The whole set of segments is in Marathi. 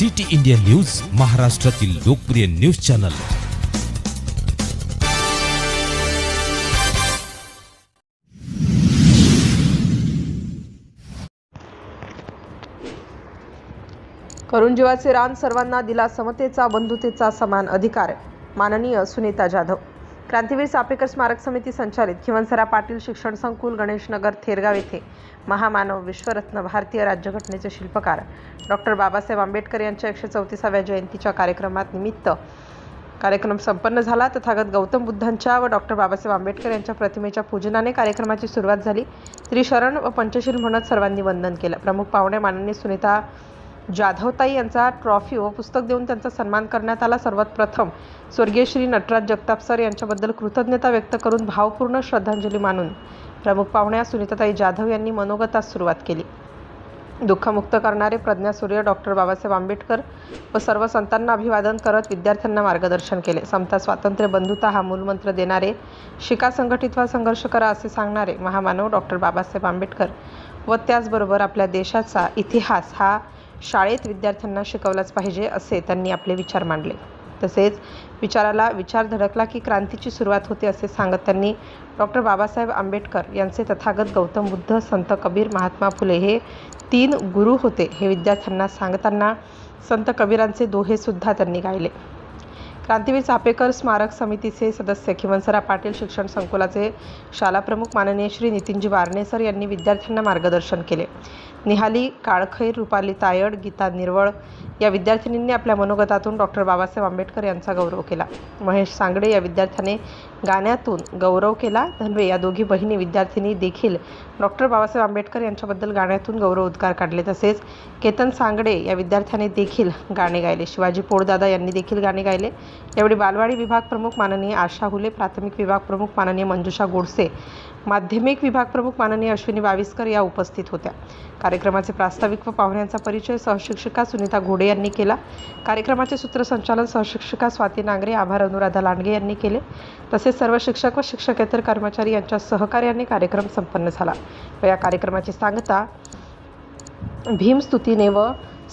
सिटी इंडिया न्यूज महाराष्ट्रातील लोकप्रिय न्यूज चॅनल. करून जीवाचे रान सर्वांना दिला समतेचा बंधुतेचा समान अधिकार. माननीय सुनीता जाधव. क्रांतीवीर चापेकर स्मारक समिती संचालित. खिवनसरा पाटील शिक्षण संकुल गणेशनगर थेरगाव येथे. महामानव विश्वरत्न भारतीय राज्यघटनेचे शिल्पकार. डॉक्टर बाबासाहेब आंबेडकर यांच्या एकशे चौतीसाव्या जयंतीच्या कार्यक्रमात निमित्त कार्यक्रम संपन्न झाला. तथागत गौतम बुद्धांच्या व डॉक्टर बाबासाहेब आंबेडकर यांच्या प्रतिमेच्या पूजनाने कार्यक्रमाची सुरुवात झाली. त्रिशरण व पंचशील म्हणत सर्वांनी वंदन केलं. प्रमुख पाहुणे माननीय सुनीता जाधवताई यांचा ट्रॉफी व पुस्तक देऊन त्यांचा सन्मान करण्यात आला. सर्वात प्रथम स्वर्गीय श्री नटराज जगताप सर यांच्याबद्दल कृतज्ञता व्यक्त करून भावपूर्ण श्रद्धांजली मानून प्रमुख पाहुण्या सुनीताताई जाधव यांनी मनोगतात सुरुवात केली. दुःखमुक्त करणारे प्रज्ञासूर्य डॉक्टर बाबासाहेब आंबेडकर व सर्व संतांना अभिवादन करत विद्यार्थ्यांना मार्गदर्शन केले. समता स्वातंत्र्य बंधुता हा मूलमंत्र देणारे शिका संघटित व्हा संघर्ष करा असे सांगणारे महामानव डॉक्टर बाबासाहेब आंबेडकर व त्याचबरोबर आपल्या देशाचा इतिहास हा शाळेत विद्यार्थ्यांना शिकवलाच पाहिजे असे त्यांनी आपले विचार मांडले. तसेच विचाराला विचार धडकला की क्रांतीची सुरुवात होते असे सांगत त्यांनी डॉक्टर बाबासाहेब आंबेडकर यांचे तथागत गौतम बुद्ध संत कबीर महात्मा फुले हे तीन गुरु होते हे विद्यार्थ्यांना सांगताना संत कबीरांचे दोहेसुद्धा त्यांनी गायले. क्रांतीवीर चापेकर स्मारक समितीचे सदस्य खिमनसरा पाटील शिक्षण संकुलाचे शालाप्रमुख माननीय श्री नितीनजी वारणे सर यांनी विद्यार्थ्यांना मार्गदर्शन केले. निहाली काळखैर रुपाली तायड गीता निर्वळ या विद्यार्थिनींनी आपल्या मनोगतातून डॉक्टर बाबासाहेब आंबेडकर यांचा गौरव केला. महेश सांगडे या विद्यार्थ्याने गाण्यातून गौरव केला. धनवे या दोघी बहिणी विद्यार्थिनी देखील डॉक्टर बाबासाहेब आंबेडकर यांच्याबद्दल गाण्यातून गौरव उद्गार काढले. तसेच केतन सांगडे या विद्यार्थ्याने देखील गाणे गायले. शिवाजी पोळदादा यांनी देखील गाणे गायले. यावेळी बालवाडी विभाग प्रमुख माननीय आशा हुले प्राथमिक विभाग प्रमुख माननीय मंजुषा गोडसे माध्यमिक विभाग प्रमुख माननीय अश्विनी बाविस्कर या उपस्थित होत्या. कार्यक्रमाचे प्रास्ताविक व पाहुण्यांचा परिचय सहशिक्षिका सुनीता घोडे यांनी केला. कार्यक्रमाचे सूत्रसंचालन सहशिक्षिका स्वाती नांगरे आभार अनुराधा लांडगे यांनी केले. तसेच सर्व शिक्षक व शिक्षकेतर कर्मचारी यांच्या सहकार्याने कार्यक्रम संपन्न झाला. व या कार्यक्रमाची सांगता भीमस्तुतीने व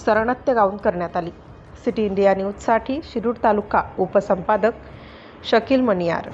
सरणत्य गाऊन करण्यात आली. सिटी इंडिया न्यूजसाठी शिरूर तालुका उपसंपादक शकील मणियार.